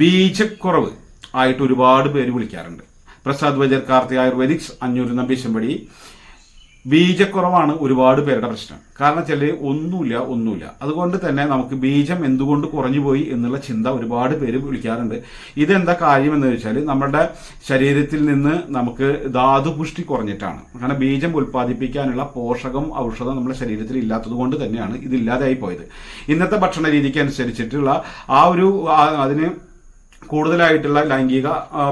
ബീജക്കുറവ് ആയിട്ട് ഒരുപാട് പേര് വിളിക്കാറുണ്ട്. പ്രസാദ് വജർ കാർത്തി ആയുർവേദിക്സ് അഞ്ഞൂറ് നമ്പീശമ്പടി ബീജക്കുറവാണ് ഒരുപാട് പേരുടെ പ്രശ്നം. കാരണം വെച്ചാൽ ഒന്നുമില്ല ഒന്നുമില്ല. അതുകൊണ്ട് തന്നെ നമുക്ക് ബീജം എന്തുകൊണ്ട് കുറഞ്ഞു പോയി എന്നുള്ള ചിന്ത ഒരുപാട് പേര് വിളിക്കാറുണ്ട്. ഇതെന്താ കാര്യം എന്ന് വെച്ചാൽ നമ്മുടെ ശരീരത്തിൽ നിന്ന് നമുക്ക് ധാതുപുഷ്ടി കുറഞ്ഞിട്ടാണ്. കാരണം ബീജം ഉൽപ്പാദിപ്പിക്കാനുള്ള പോഷകം ഔഷധം നമ്മുടെ ശരീരത്തിൽ ഇല്ലാത്തത് കൊണ്ട് തന്നെയാണ് ഇതില്ലാതായി പോയത്. ഇന്നത്തെ ഭക്ഷണ രീതിക്ക് അനുസരിച്ചിട്ടുള്ള ആ ഒരു അതിന് കൂടുതലായിട്ടുള്ള ലൈംഗിക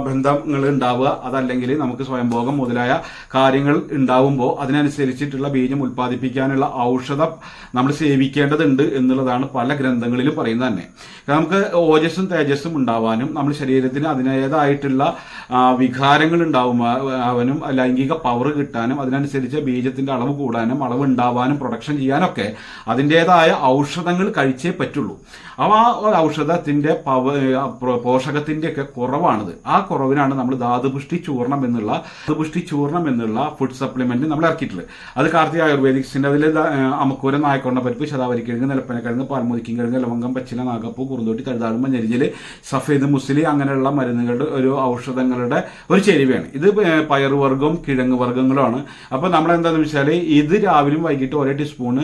ബന്ധങ്ങൾ ഉണ്ടാവുക അതല്ലെങ്കിൽ നമുക്ക് സ്വയംഭോഗം മുതലായ കാര്യങ്ങൾ ഉണ്ടാവുമ്പോൾ അതിനനുസരിച്ചിട്ടുള്ള ബീജം ഉൽപ്പാദിപ്പിക്കാനുള്ള ഔഷധം നമ്മൾ സേവിക്കേണ്ടതുണ്ട് എന്നുള്ളതാണ് പല ഗ്രന്ഥങ്ങളിലും പറയുന്നത് തന്നെ. നമുക്ക് ഓജസ്സും തേജസ്സും ഉണ്ടാവാനും നമ്മൾ ശരീരത്തിന് അതിനേതായിട്ടുള്ള വികാരങ്ങൾ ഉണ്ടാവുവാനും ലൈംഗിക പവർ കിട്ടാനും അതിനനുസരിച്ച് ബീജത്തിന്റെ അളവ് കൂടാനും അളവ് ഉണ്ടാവാനും പ്രൊഡക്ഷൻ ചെയ്യാനൊക്കെ അതിന്റെതായ ഔഷധങ്ങൾ കഴിച്ചേ പറ്റുള്ളൂ. ആ ഔഷധത്തിന്റെ പവ ഒക്കെ കുറവാണിത്. ആ കുറവിനാണ് നമ്മൾ ധാതുപുഷ്ടി ചൂർണം എന്നുള്ള ധാതുപുഷ്ടി ചൂർണം എന്നുള്ള ഫുഡ് സപ്ലിമെന്റ് നമ്മൾ ഇറക്കിയിട്ടുള്ളത്. അത് കാർത്തിക ആയുർവേദിക്സിന്റെ അതിൽ അമക്കൂര നായക്കൊണ്ട പരിപ്പ് ശതാവരിക്കിഴങ്ങ് നിലപ്പനക്കിഴങ്ങ് പാൽമുതിക്കും കിഴങ്ങ് ലവങ്കം പച്ചില നാഗപ്പൂ കുറുന്തോട്ടി തഴുതാളും മഞ്ഞരിഞ്ഞിൽ സഫേദ് മുസ്ലി അങ്ങനെയുള്ള മരുന്നുകളുടെ ഒരു ഔഷധങ്ങളുടെ ഒരു ചേരുവയാണ്. ഇത് പയറുവർഗവും കിഴങ്ങ് വർഗങ്ങളുമാണ് അപ്പോൾ നമ്മൾ എന്താണെന്ന് വെച്ചാൽ ഇത് രാവിലെയും വൈകിട്ട് ഒരേ ടീസ്പൂണ്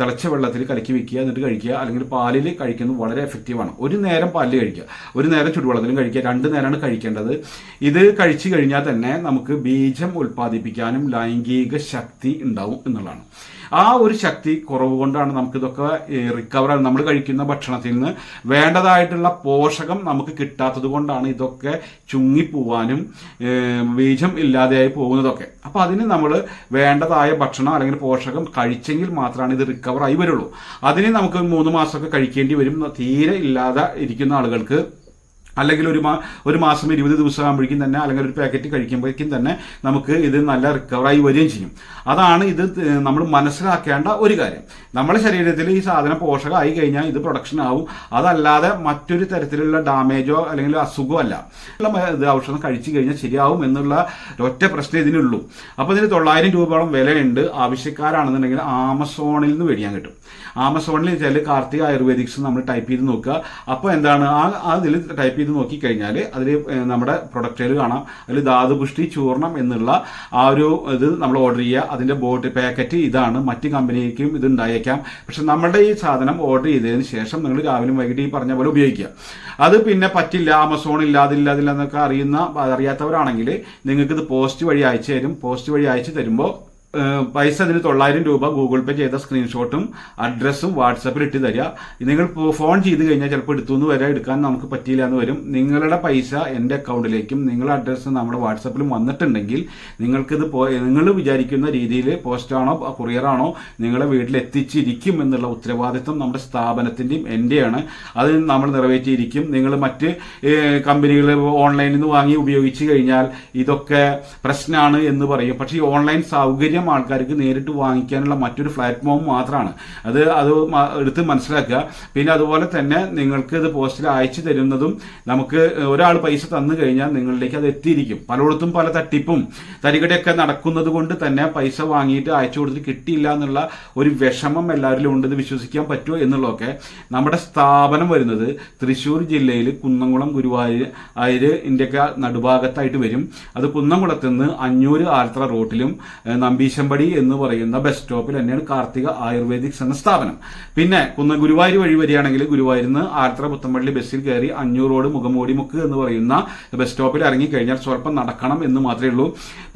തിളച്ച വെള്ളത്തിൽ കലക്കി വെക്കുക എന്നിട്ട് കഴിക്കുക. അല്ലെങ്കിൽ പാലിൽ കഴിക്കുന്നത് വളരെ എഫക്റ്റീവാണ് ഒരു നേരം പാലിൽ കഴിക്കുക. ഒരു നേരം ചുടുവെള്ളത്തിലും കഴിക്കുക രണ്ട് നേരമാണ് കഴിക്കേണ്ടത്. ഇത് കഴിച്ചു കഴിഞ്ഞാൽ തന്നെ നമുക്ക് ബീജം ഉൽപ്പാദിപ്പിക്കാനും ലൈംഗിക ശക്തി ഉണ്ടാവും എന്നുള്ളതാണ്. ആ ഒരു ശക്തി കുറവ് കൊണ്ടാണ് നമുക്ക് ഇതൊക്കെ റിക്കവർ നമ്മൾ കഴിക്കുന്ന ഭക്ഷണത്തിൽ നിന്ന് വേണ്ടതായിട്ടുള്ള പോഷകം നമുക്ക് കിട്ടാത്തത് കൊണ്ടാണ് ഇതൊക്കെ ചുങ്ങിപ്പോവാനും ബീജം ഇല്ലാതെയായി പോകുന്നതൊക്കെ. അപ്പോൾ അതിന് നമ്മൾ വേണ്ടതായ ഭക്ഷണം അല്ലെങ്കിൽ പോഷകം കഴിച്ചെങ്കിൽ മാത്രമാണ് ഇത് റിക്കവർ ആയി വരുള്ളൂ. അതിന് നമുക്ക് മൂന്ന് മാസമൊക്കെ കഴിക്കേണ്ടി വരും. തീരെ ഇല്ലാതെ ഇരിക്കുന്ന ആളുകൾക്ക് അല്ലെങ്കിൽ ഒരു മാ ഒരു മാസം ഇരുപത് ദിവസം ആകുമ്പോഴേക്കും തന്നെ അല്ലെങ്കിൽ ഒരു പാക്കറ്റ് കഴിക്കുമ്പോഴേക്കും തന്നെ നമുക്ക് ഇത് നല്ല റിക്കവറായി വരികയും ചെയ്യും. അതാണ് ഇത് നമ്മൾ മനസ്സിലാക്കേണ്ട ഒരു കാര്യം. നമ്മുടെ ശരീരത്തിൽ ഈ സാധനം പോഷകമായി കഴിഞ്ഞാൽ ഇത് പ്രൊഡക്ഷൻ ആവും. അതല്ലാതെ മറ്റൊരു തരത്തിലുള്ള ഡാമേജോ അല്ലെങ്കിൽ അസുഖമോ അല്ല. ഇത് ഔഷധം കഴിച്ചു കഴിഞ്ഞാൽ ശരിയാവും എന്നുള്ള ഒറ്റ പ്രശ്നം ഇതിനുള്ളൂ. അപ്പോൾ ഇതിന് തൊള്ളായിരം രൂപയോളം വിലയുണ്ട്. ആവശ്യക്കാരാണെന്നുണ്ടെങ്കിൽ ആമസോണിൽ നിന്ന് മേടിക്കാൻ കിട്ടും. ആമസോണിൽ ചില കാർത്തിക ആയുർവേദിക്സ് നമ്മൾ ടൈപ്പ് ചെയ്ത് നോക്കുക. അപ്പോൾ എന്താണ്? ആ അതിൽ ടൈപ്പ് ചെയ്ത് നോക്കിക്കഴിഞ്ഞാൽ അതിൽ നമ്മുടെ പ്രൊഡക്റ്റുകൾ കാണാം. അതിൽ ധാതുപുഷ്ടി ചൂർണം എന്നുള്ള ആ ഒരു ഇത് നമ്മൾ ഓർഡർ ചെയ്യുക. അതിന്റെ ബോട്ട് പാക്കറ്റ് ഇതാണ്. മറ്റ് കമ്പനിക്കും ഇത് ഉണ്ടായേക്കാം. പക്ഷെ നമ്മുടെ ഈ സാധനം ഓർഡർ ചെയ്തതിന് ശേഷം നിങ്ങൾ രാവിലെ വൈകിട്ട് ഈ പറഞ്ഞ പോലെ ഉപയോഗിക്കുക. അത് പിന്നെ പറ്റില്ല. ആമസോൺ ഇല്ലാതില്ല അതില്ല എന്നൊക്കെ അറിയുന്ന അറിയാത്തവരാണെങ്കിൽ നിങ്ങൾക്ക് ഇത് പോസ്റ്റ് വഴി അയച്ചു തരും. പോസ്റ്റ് വഴി അയച്ചു തരുമ്പോൾ പൈസ അതിന് തൊള്ളായിരം രൂപ ഗൂഗിൾ പേ ചെയ്ത സ്ക്രീൻഷോട്ടും അഡ്രസ്സും വാട്സപ്പിൽ ഇട്ട് തരിക. നിങ്ങൾ ഫോൺ ചെയ്ത് കഴിഞ്ഞാൽ ചിലപ്പോൾ എടുത്തു എന്ന് വരെ എടുക്കാൻ നമുക്ക് പറ്റിയില്ല എന്ന് വരും. നിങ്ങളുടെ പൈസ എന്റെ അക്കൗണ്ടിലേക്കും നിങ്ങളുടെ അഡ്രസ്സ് നമ്മുടെ വാട്സപ്പിലും വന്നിട്ടുണ്ടെങ്കിൽ നിങ്ങൾക്കിത് നിങ്ങൾ വിചാരിക്കുന്ന രീതിയിൽ പോസ്റ്റാണോ കൊറിയറാണോ നിങ്ങളെ വീട്ടിൽ എത്തിച്ചിരിക്കും എന്നുള്ള ഉത്തരവാദിത്വം നമ്മുടെ സ്ഥാപനത്തിന്റെയും എന്റെയാണ്. അത് നമ്മൾ നിറവേറ്റിയിരിക്കും. നിങ്ങൾ മറ്റ് കമ്പനികൾ ഓൺലൈനിൽ നിന്ന് വാങ്ങി ഉപയോഗിച്ച് കഴിഞ്ഞാൽ ഇതൊക്കെ പ്രശ്നമാണ് എന്ന് പറയും. പക്ഷേ ഈ ഓൺലൈൻ സൗകര്യം ആൾക്കാർക്ക് നേരിട്ട് വാങ്ങിക്കാനുള്ള മറ്റൊരു പ്ലാറ്റ്ഫോം മാത്രമാണ് അത് അത് എടുത്ത് മനസ്സിലാക്കുക. പിന്നെ അതുപോലെ തന്നെ നിങ്ങൾക്ക് ഇത് പോസ്റ്റിൽ അയച്ചു തരുന്നതും നമുക്ക് ഒരാൾ പൈസ തന്നു കഴിഞ്ഞാൽ നിങ്ങളിലേക്ക് അത് എത്തിയിരിക്കും. പലയിടത്തും പല തട്ടിപ്പും തരികടയൊക്കെ നടക്കുന്നത് കൊണ്ട് തന്നെ പൈസ വാങ്ങിയിട്ട് അയച്ചു കൊടുത്തിട്ട് കിട്ടിയില്ല എന്നുള്ള ഒരു വിഷമം എല്ലാവരിലും ഉണ്ടെന്ന് വിശ്വസിക്കാൻ പറ്റുമോ എന്നുള്ളതൊക്കെ നമ്മുടെ സ്ഥാപനം വരുന്നത് തൃശ്ശൂർ ജില്ലയിൽ കുന്നംകുളം ഗുരുവായൂർ ആയിര് ഇന്ത്യയ്ക്ക് നടുഭാഗത്തായിട്ട് വരും. അത് കുന്നംകുളത്ത് നിന്ന് അഞ്ഞൂറ് ആലത്ര റോട്ടിലും ഏഹ്, നമ്പീശമ്പടി എന്ന് പറയുന്ന ബസ് സ്റ്റോപ്പിൽ തന്നെയാണ് കാർത്തിക ആയുർവേദിക്സ് എന്ന സ്ഥാപനം. പിന്നെ കുന്ന ഗുരുവായൂർ വഴി വരികയാണെങ്കിൽ ഗുരുവായൂരിൽ നിന്ന് പുത്തമ്പള്ളി ബസ്സിൽ കയറി അഞ്ഞൂറ് റോഡ് മുഖമൂടി മുക്ക് എന്ന് പറയുന്ന ബസ് സ്റ്റോപ്പിൽ ഇറങ്ങി കഴിഞ്ഞാൽ സ്വല്പം നടക്കണം എന്ന് മാത്രമേ ഉള്ളൂ.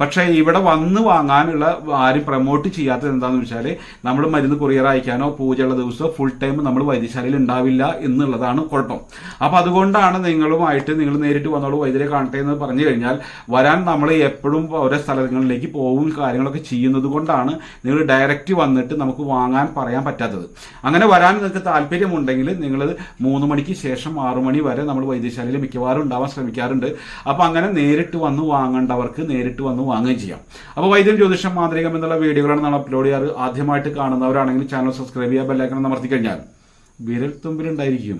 പക്ഷേ ഇവിടെ വന്ന് വാങ്ങാനുള്ള ആരും പ്രൊമോട്ട് ചെയ്യാത്തത് എന്താണെന്ന് വെച്ചാൽ നമ്മൾ മരുന്ന് കൊറിയർ അയക്കാനോ പൂജയുള്ള ദിവസമോ ഫുൾ ടൈം നമ്മൾ വൈദ്യശാലയിൽ ഉണ്ടാവില്ല എന്നുള്ളതാണ് കുഴപ്പം. അപ്പോൾ അതുകൊണ്ടാണ് നിങ്ങളുമായിട്ട് നിങ്ങൾ നേരിട്ട് വന്നോളൂ വൈദ്യരെ കാണട്ടെ എന്ന് പറഞ്ഞു കഴിഞ്ഞാൽ വരാൻ നമ്മൾ എപ്പോഴും ഓരോ സ്ഥലങ്ങളിലേക്ക് പോകും കാര്യങ്ങളൊക്കെ ചെയ്യുന്നത് കൊണ്ടാണ് നിങ്ങൾ ഡയറക്റ്റ് വന്നിട്ട് നമുക്ക് വാങ്ങാൻ പറയാൻ പറ്റാത്തത്. അങ്ങനെ വരാൻ നിങ്ങൾക്ക് താല്പര്യമുണ്ടെങ്കിൽ നിങ്ങൾ മൂന്ന് മണിക്ക് ശേഷം ആറു മണി വരെ നമ്മൾ വൈദ്യശാലയിൽ മിക്കവാറും ഉണ്ടാവാൻ ശ്രമിക്കാറുണ്ട്. അപ്പോൾ അങ്ങനെ നേരിട്ട് വന്ന് വാങ്ങേണ്ടവർക്ക് നേരിട്ട് വന്ന് വാങ്ങുകയും ചെയ്യാം. അപ്പോൾ വൈദ്യം ജ്യോതിഷം മാന്ത്രികം എന്നുള്ള വീഡിയോകളാണ് നമ്മൾ അപ്ലോഡ് ചെയ്യാറ്. ആദ്യമായിട്ട് കാണുന്നവരാണെങ്കിൽ ചാനൽ സബ്സ്ക്രൈബ് ചെയ്യുക ബെല്ലൈക്കൺ അമർത്തി കഴിഞ്ഞാൽ വിരൽ തുമ്പിലുണ്ടായിരിക്കും